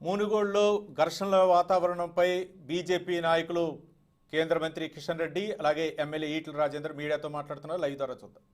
మునుగోడులో ఘర్షణల వాతావరణంపై బీజేపీ నాయకులు కేంద్ర మంత్రి కిషన్ రెడ్డి అలాగే ఎమ్మెల్యే ఈటల రాజేందర్ మీడియాతో మాట్లాడుతున్నారు. లైవ్ ద్వారా చూద్దాం.